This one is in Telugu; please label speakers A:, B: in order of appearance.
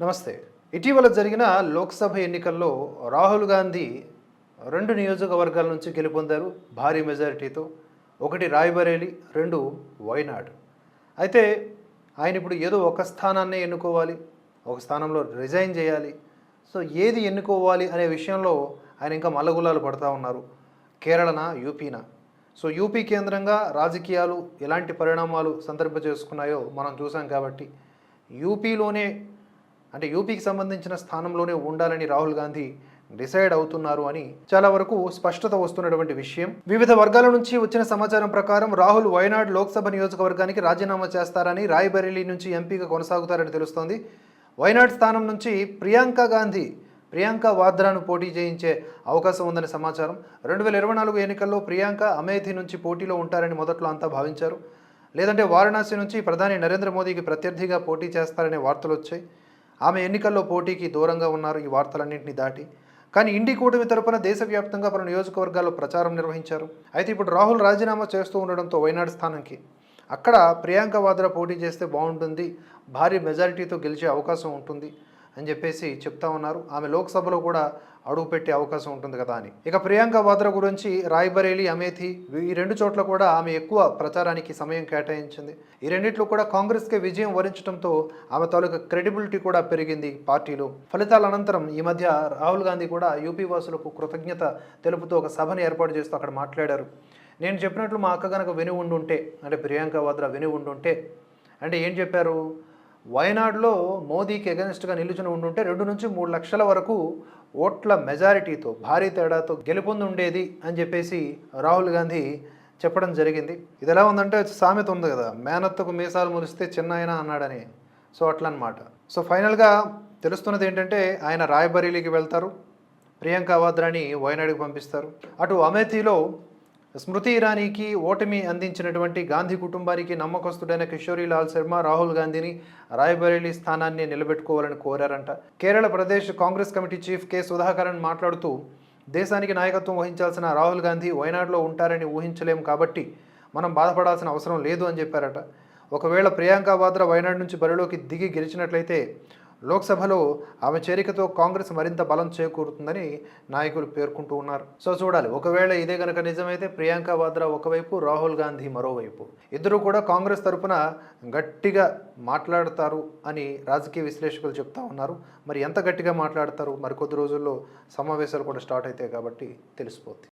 A: నమస్తే. ఇటీవల జరిగిన లోక్సభ ఎన్నికల్లో రాహుల్ గాంధీ రెండు నియోజకవర్గాల నుంచి గెలుపొందారు భారీ మెజారిటీతో. ఒకటి రాయ్బరేలీ రెండు వైనాడ్ అయితే ఆయన ఇప్పుడు ఏదో ఒక స్థానాన్నే ఎన్నుకోవాలి ఒక స్థానంలో రిజైన్ చేయాలి. సో ఏది ఎన్నుకోవాలి అనే విషయంలో ఆయన ఇంకా మల్లగులాలు పడుతూ ఉన్నారు కేరళన యూపీనా? సో యూపీ కేంద్రంగా రాజకీయాలు ఎలాంటి పరిణామాలు సందర్భ చేసుకున్నాయో మనం చూసాం కాబట్టి యూపీలోనే అంటే యూపీకి సంబంధించిన స్థానంలోనే ఉండాలని రాహుల్ గాంధీ డిసైడ్ అవుతున్నారు అని చాలా వరకు స్పష్టత వస్తున్నటువంటి విషయం. వివిధ వర్గాల నుంచి వచ్చిన సమాచారం ప్రకారం రాహుల్ వయనాడ్ లోక్సభ నియోజకవర్గానికి రాజీనామా చేస్తారని రాయ్బరేలీ నుంచి ఎంపీగా కొనసాగుతారని తెలుస్తోంది. వయనాడ్ స్థానం నుంచి ప్రియాంక గాంధీ ప్రియాంక వాద్రాను పోటీ చేయించే అవకాశం ఉందని సమాచారం. రెండు వేల ఇరవై నాలుగు ఎన్నికల్లో ప్రియాంక అమేథి నుంచి పోటీలో ఉంటారని మొదట్లో అంతా భావించారు. లేదంటే వారణాసి నుంచి ప్రధాని నరేంద్ర మోదీకి ప్రత్యర్థిగా పోటీ చేస్తారనే వార్తలు వచ్చాయి. ఆమె ఎన్నికల్లో పోటీకి దూరంగా ఉన్నారు ఈ వార్తలన్నింటినీ దాటి. కానీ ఇండి కూటమి తరపున దేశవ్యాప్తంగా పలు నియోజకవర్గాల్లో ప్రచారం నిర్వహించారు. అయితే ఇప్పుడు రాహుల్ రాజీనామా చేస్తూ ఉండడంతో వైనాడు స్థానంకి. అక్కడ ప్రియాంక వాద్రా పోటీ చేస్తే బాగుంటుంది భారీ మెజారిటీతో గెలిచే అవకాశం ఉంటుంది అని చెప్పేసి చెప్తా ఉన్నారు. ఆమె లోక్సభలో కూడా అడుగుపెట్టే అవకాశం ఉంటుంది కదా అని. ఇక ప్రియాంక వాద్రా గురించి రాయ్బరేలి అమేథి ఈ రెండు చోట్ల కూడా ఆమె ఎక్కువ ప్రచారానికి సమయం కేటాయించింది. ఈ రెండిట్లో కూడా కాంగ్రెస్కే విజయం వరించడంతో ఆమె తాలూకా క్రెడిబిలిటీ కూడా పెరిగింది పార్టీలో. ఫలితాల అనంతరం ఈ మధ్య రాహుల్ గాంధీ కూడా యూపీ వాసులకు కృతజ్ఞత తెలుపుతూ ఒక సభను ఏర్పాటు చేస్తూ అక్కడ మాట్లాడారు. నేను చెప్పినట్లు మా అక్క కనుక విని ఉండుంటే అంటే ప్రియాంక వాద్రా విని ఉండుంటే అంటే ఏం చెప్పారు? వయనాడులో మోదీకి ఎగనిస్ట్గా నిలుచుని ఉండుంటే రెండు నుంచి మూడు లక్షల వరకు ఓట్ల మెజారిటీతో భారీ తేడాతో గెలుపొంది ఉండేది అని చెప్పేసి రాహుల్ గాంధీ చెప్పడం జరిగింది. ఇది ఎలా ఉందంటే సామెత ఉంది కదా మేనత్తకు మీసాలు మొలిస్తే చిన్న ఆయన అన్నాడని. సో అట్లా అనమాట సో ఫైనల్గా తెలుస్తున్నది ఏంటంటే ఆయన రాయబరేలీకి వెళ్తారు ప్రియాంక వాద్రాని వయనాడుకి పంపిస్తారు. అటు అమేథీలో స్మృతి ఇరానీకి ఓటమి అందించినటువంటి గాంధీ కుటుంబానికి నమ్మకస్తుడైన కిషోరీలాల్ శర్మ రాహుల్ గాంధీని రాయ్బరేలీ స్థానాన్ని నిలబెట్టుకోవాలని కోరారంట. Kerala Pradesh Congress committee chief K. Sudhakaran మాట్లాడుతూ దేశానికి నాయకత్వం వహించాల్సిన రాహుల్ గాంధీ వయనాడులో ఉంటారని ఊహించలేం కాబట్టి మనం బాధపడాల్సిన అవసరం లేదు అని చెప్పారట. ఒకవేళ ప్రియాంక వాద్రా వయనాడు నుంచి బరిలోకి దిగి గెలిచినట్లయితే లోక్సభలో ఆమె చేరికతో కాంగ్రెస్ మరింత బలం చేకూరుతుందని నాయకులు పేర్కొంటూ ఉన్నారు. సో చూడాలి ఒకవేళ ఇదే గనక నిజమైతే ప్రియాంక వాద్రా ఒకవైపు రాహుల్ గాంధీ మరోవైపు. ఇద్దరు కూడా కాంగ్రెస్ తరపున గట్టిగా మాట్లాడతారు అని రాజకీయ విశ్లేషకులు చెప్తా ఉన్నారు. మరి ఎంత గట్టిగా మాట్లాడతారు? మరికొద్ది రోజుల్లో సమావేశాలు కూడా స్టార్ట్ అవుతాయి కాబట్టి తెలిసిపోద్ది.